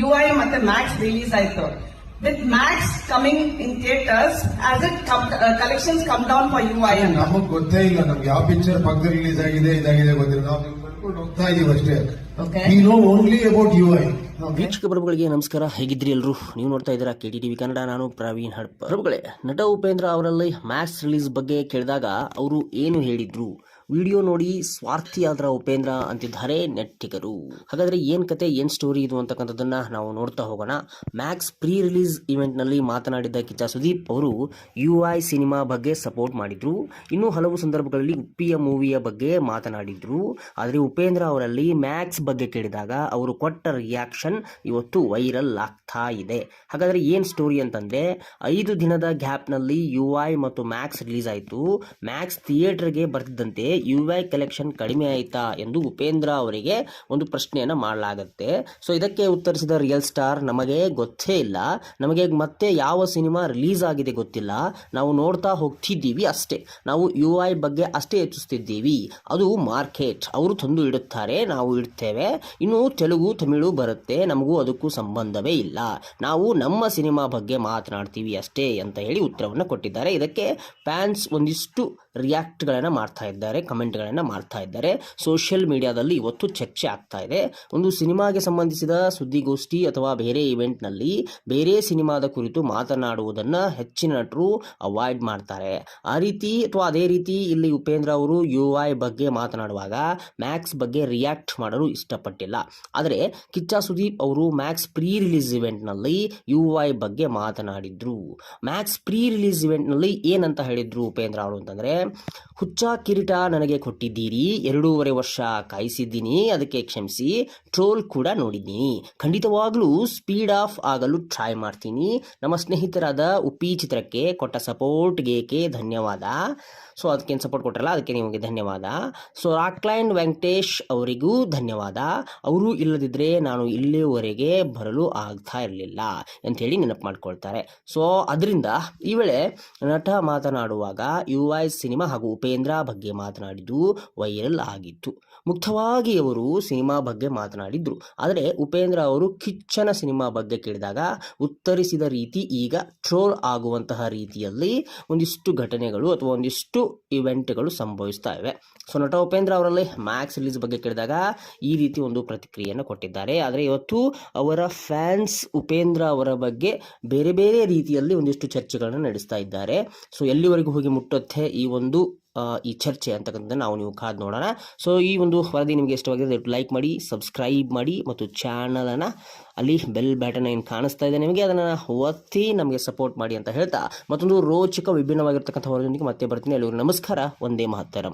You I ಮತ್ತೆ Max release ಆಯ್ತು. With Max coming in theatres as it collections come down for U I ಅಂತ ನಮಗ್ ಗೊತ್ತೇ ಇಲ್ಲ ನಮ್ಗೆ ಯಾವ ಪಿಕ್ಚರ್ ಪಕ್ಕದ ರಿಲೀಸ್ ಆಗಿದೆ ಇದಾಗಿದೆ ಗೊತ್ತಿಲ್ಲ. ನಾವು ನಿಮ್ಗೆ ಬರ್ಕೊಂಡು ಹೋಗ್ತಾ ಇದೀವಿ ಅಷ್ಟೇ. Okay. We know only about U I ವೀಕ್ಷಕ ಪ್ರಭುಗಳಿಗೆ ನಮಸ್ಕಾರ. ಹೇಗಿದ್ರಿ ಎಲ್ಲರೂ ನೀವು ನೋಡ್ತಾ ಇದ್ದೀರಾ ಕೆ ಟಿ ವಿ ಕನ್ನಡ. ನಾನು ಪ್ರವೀಣ್ ಹಡ್ ಪ್ರಭುಗಳೇ ನಟ ಉಪೇಂದ್ರ ಅವರಲ್ಲಿ ಮ್ಯಾಕ್ಸ್ ರಿಲೀಸ್ ಬಗ್ಗೆ ಕೇಳಿದಾಗ ಅವರು ಏನು ಹೇಳಿದ್ರು? ವಿಡಿಯೋ ನೋಡಿ ಸ್ವಾರ್ಥಿಯಾದ್ರ ಉಪೇಂದ್ರ ಅಂತಿದ್ದಾರೆ ನೆಟ್ಟಿಗರು. ಹಾಗಾದ್ರೆ ಏನು ಕತೆ, ಏನು ಸ್ಟೋರಿ ಇದು ಅಂತಕ್ಕಂಥದ್ದನ್ನ ನಾವು ನೋಡ್ತಾ ಹೋಗೋಣ. ಮ್ಯಾಕ್ಸ್ ಪ್ರೀ ರಿಲೀಸ್ ಇವೆಂಟ್ನಲ್ಲಿ ಮಾತನಾಡಿದ್ದ ಕಿಚ್ಚ ಸುದೀಪ್ ಅವರು ಯು ಐ ಸಿನಿಮಾ ಬಗ್ಗೆ ಸಪೋರ್ಟ್ ಮಾಡಿದ್ರು. ಇನ್ನೂ ಹಲವು ಸಂದರ್ಭಗಳಲ್ಲಿ ಉಪ್ಪಿಯ ಮೂವಿಯ ಬಗ್ಗೆ ಮಾತನಾಡಿದ್ರು. ಆದರೆ ಉಪೇಂದ್ರ ಅವರಲ್ಲಿ ಮ್ಯಾಕ್ಸ್ ಬಗ್ಗೆ ಕೇಳಿದಾಗ ಅವರು ಕೊಟ್ಟ ರಿಯಾಕ್ಷನ್ ಇವತ್ತು ವೈರಲ್ ಆಗ್ತಾ ಇದೆ. ಹಾಗಾದ್ರೆ ಏನು ಸ್ಟೋರಿ ಅಂತಂದ್ರೆ, ಐದು ದಿನದ ಗ್ಯಾಪ್ನಲ್ಲಿ ಯು ಐ ಮತ್ತು ಮ್ಯಾಕ್ಸ್ ರಿಲೀಸ್ ಆಯಿತು. ಮ್ಯಾಕ್ಸ್ ಥಿಯೇಟರ್ಗೆ ಬರ್ತಿದ್ದಂತೆ ಯು ಐ ಕಲೆಕ್ಷನ್ ಕಡಿಮೆ ಆಯಿತಾ ಎಂದು ಉಪೇಂದ್ರ ಅವರಿಗೆ ಒಂದು ಪ್ರಶ್ನೆಯನ್ನು ಮಾಡಲಾಗುತ್ತೆ. ಸೊ ಇದಕ್ಕೆ ಉತ್ತರಿಸಿದ ರಿಯಲ್ ಸ್ಟಾರ್ ನಮಗೆ ಗೊತ್ತೇ ಇಲ್ಲ. ನಮಗೆ ಮತ್ತೆ ಯಾವ ಸಿನಿಮಾ ರಿಲೀಸ್ ಆಗಿದೆ ಗೊತ್ತಿಲ್ಲ. ನಾವು ನೋಡ್ತಾ ಹೋಗ್ತಿದ್ದೀವಿ ಅಷ್ಟೇ. ನಾವು ಯು ಐ ಬಗ್ಗೆ ಅಷ್ಟೇ ಹೆಚ್ಚಿಸ್ತಿದ್ದೀವಿ ಅದು ಮಾರ್ಕೆಟ್. ಅವರು ತಂದು ಇಡುತ್ತಾರೆ, ನಾವು ಇಡ್ತೇವೆ. ಇನ್ನು ತೆಲುಗು, ತಮಿಳು ಬರುತ್ತೆ. ನಮಗೂ ಅದಕ್ಕೂ ಸಂಬಂಧವೇ ಇಲ್ಲ. ನಾವು ನಮ್ಮ ಸಿನಿಮಾ ಬಗ್ಗೆ ಮಾತನಾಡ್ತೀವಿ ಅಷ್ಟೇ ಅಂತ ಹೇಳಿ ಉತ್ತರವನ್ನು ಕೊಟ್ಟಿದ್ದಾರೆ. ಇದಕ್ಕೆ ಫ್ಯಾನ್ಸ್ ಒಂದಿಷ್ಟು ರಿಯಾಕ್ಟ್ಗಳನ್ನು ಮಾಡ್ತಾ ಇದ್ದಾರೆ ಕಮೆಂಟ್ಗಳನ್ನು ಮಾಡ್ತಾ ಇದ್ದಾರೆ. ಸೋಷಿಯಲ್ ಮೀಡಿಯಾದಲ್ಲಿ ಇವತ್ತು ಚರ್ಚೆ ಆಗ್ತಾ ಇದೆ. ಒಂದು ಸಿನಿಮಾಗೆ ಸಂಬಂಧಿಸಿದ ಸುದ್ದಿಗೋಷ್ಠಿ ಅಥವಾ ಬೇರೆ ಇವೆಂಟ್ನಲ್ಲಿ ಬೇರೆ ಸಿನಿಮಾದ ಕುರಿತು ಮಾತನಾಡುವುದನ್ನು ಹೆಚ್ಚಿನ ನಟರು ಅವಾಯ್ಡ್ ಮಾಡ್ತಾರೆ. ಆ ರೀತಿ ಅಥವಾ ಅದೇ ರೀತಿ ಇಲ್ಲಿ ಉಪೇಂದ್ರ ಅವರು ಯು ಬಗ್ಗೆ ಮಾತನಾಡುವಾಗ ಮ್ಯಾಕ್ಸ್ ಬಗ್ಗೆ ರಿಯಾಕ್ಟ್ ಮಾಡಲು ಇಷ್ಟಪಟ್ಟಿಲ್ಲ. ಆದರೆ ಕಿಚ್ಚ ಸುದೀಪ್ ಅವರು ಮ್ಯಾಕ್ಸ್ ಪ್ರೀ ರಿಲೀಸ್ ಇವೆಂಟ್ನಲ್ಲಿ ಯು ಐ ಬಗ್ಗೆ ಮಾತನಾಡಿದ್ರು. ಮ್ಯಾಕ್ಸ್ ಪ್ರೀ ರಿಲೀಸ್ ಇವೆಂಟ್ನಲ್ಲಿ ಏನಂತ ಹೇಳಿದ್ರು ಉಪೇಂದ್ರ ಅವರು ಅಂತಂದ್ರೆ ಹುಚ್ಚ ಕಿರೀಟ ನನಗೆ ಕೊಟ್ಟಿದ್ದೀರಿ, ಎರಡೂವರೆ ವರ್ಷ ಕಾಯಿಸಿದ್ದೀನಿ, ಅದಕ್ಕೆ ಕ್ಷಮಿಸಿ, ಟ್ರೋಲ್ ಕೂಡ ನೋಡಿದ್ದೀನಿ. ಖಂಡಿತವಾಗ್ಲೂ ಸ್ಪೀಡ್ ಆಫ್ ಆಗಲು ಟ್ರೈ ಮಾಡ್ತೀನಿ. ನಮ್ಮ ಸ್ನೇಹಿತರಾದ ಉಪ್ಪಿ ಚಿತ್ರಕ್ಕೆ ಕೊಟ್ಟ ಸಪೋರ್ಟ್ಗೆ ಧನ್ಯವಾದ? ಸೊ, ಅದಕ್ಕೇನು ಸಪೋರ್ಟ್ ಕೊಟ್ಟರಲ್ಲ ಅದಕ್ಕೆ ನಿಮಗೆ ಧನ್ಯವಾದ. ಸೊ, ರಾಕ್ಲೈನ್ ವೆಂಕಟೇಶ್ ಅವರಿಗೂ ಧನ್ಯವಾದ. ಅವರು ಇಲ್ಲದಿದ್ದರೆ ನಾನು ಇಲ್ಲಿವರೆಗೆ ಬರಲು ಆಗ್ತಾ ಇರಲಿಲ್ಲ ಅಂಥೇಳಿ ನೆನಪು ಮಾಡ್ಕೊಳ್ತಾರೆ. ಸೊ, ಅದರಿಂದ ಈ ವೇಳೆ ನಟ ಮಾತನಾಡುವಾಗ ಯು ಐ ಹಾಗೂ ಉಪೇಂದ್ರ ಬಗ್ಗೆ ಮಾತನಾಡಿದ್ದು ವೈರಲ್ ಆಗಿತ್ತು. ಮುಕ್ತವಾಗಿ ಅವರು ಸಿನಿಮಾ ಬಗ್ಗೆ ಮಾತನಾಡಿದ್ರು. ಆದರೆ ಉಪೇಂದ್ರ ಅವರು ಕಿಚ್ಚನ ಸಿನಿಮಾ ಬಗ್ಗೆ ಕೇಳಿದಾಗ ಉತ್ತರಿಸಿದ ರೀತಿ ಈಗ ಟ್ರೋಲ್ ಆಗುವಂತಹ ರೀತಿಯಲ್ಲಿ ಒಂದಿಷ್ಟು ಘಟನೆಗಳು ಅಥವಾ ಒಂದಿಷ್ಟು ಇವೆಂಟ್ಗಳು ಸಂಭವಿಸ್ತಾ ಇವೆ. ಸೊ ನಟ ಉಪೇಂದ್ರ ಅವರಲ್ಲಿ ಮ್ಯಾಕ್ಸ್ ರಿಲೀಸ್ ಬಗ್ಗೆ ಕೇಳಿದಾಗ ಈ ರೀತಿ ಒಂದು ಪ್ರತಿಕ್ರಿಯೆಯನ್ನು ಕೊಟ್ಟಿದ್ದಾರೆ. ಆದರೆ ಇವತ್ತು ಅವರ ಫ್ಯಾನ್ಸ್ ಉಪೇಂದ್ರ ಅವರ ಬಗ್ಗೆ ಬೇರೆ ಬೇರೆ ರೀತಿಯಲ್ಲಿ ಒಂದಿಷ್ಟು ಚರ್ಚೆಗಳನ್ನು ನಡೆಸ್ತಾ ಇದ್ದಾರೆ. ಸೊ ಎಲ್ಲಿವರೆಗೂ ಹೋಗಿ ಮುಟ್ಟುತ್ತೆ ಈ ಒಂದು ಈ ಚರ್ಚೆ ಅಂತಕ್ಕಂಥದ್ದನ್ನು ನಾವು ನೀವು ಕಾದು ನೋಡೋಣ. ಸೊ ಈ ಒಂದು ವರದಿ ನಿಮಗೆ ಇಷ್ಟವಾಗಿದೆ ಲೈಕ್ ಮಾಡಿ ಸಬ್ಸ್ಕ್ರೈಬ್ ಮಾಡಿ ಮತ್ತು ಚಾನಲನ್ನು ಅಲ್ಲಿ ಬೆಲ್ ಬ್ಯಾಟನ್ ಏನು ಕಾಣಿಸ್ತಾ ಇದೆ ನಿಮಗೆ ಅದನ್ನು ಒತ್ತಿ ನಮಗೆ ಸಪೋರ್ಟ್ ಮಾಡಿ ಅಂತ ಹೇಳ್ತಾ ಮತ್ತೊಂದು ರೋಚಕ ವಿಭಿನ್ನವಾಗಿರ್ತಕ್ಕಂಥ ವರದಿಯೊಂದಿಗೆ ಮತ್ತೆ ಬರ್ತೀನಿ. ಎಲ್ಲರಿಗೂ ನಮಸ್ಕಾರ. ಒಂದೇ ಮಹತ್ತರಂ.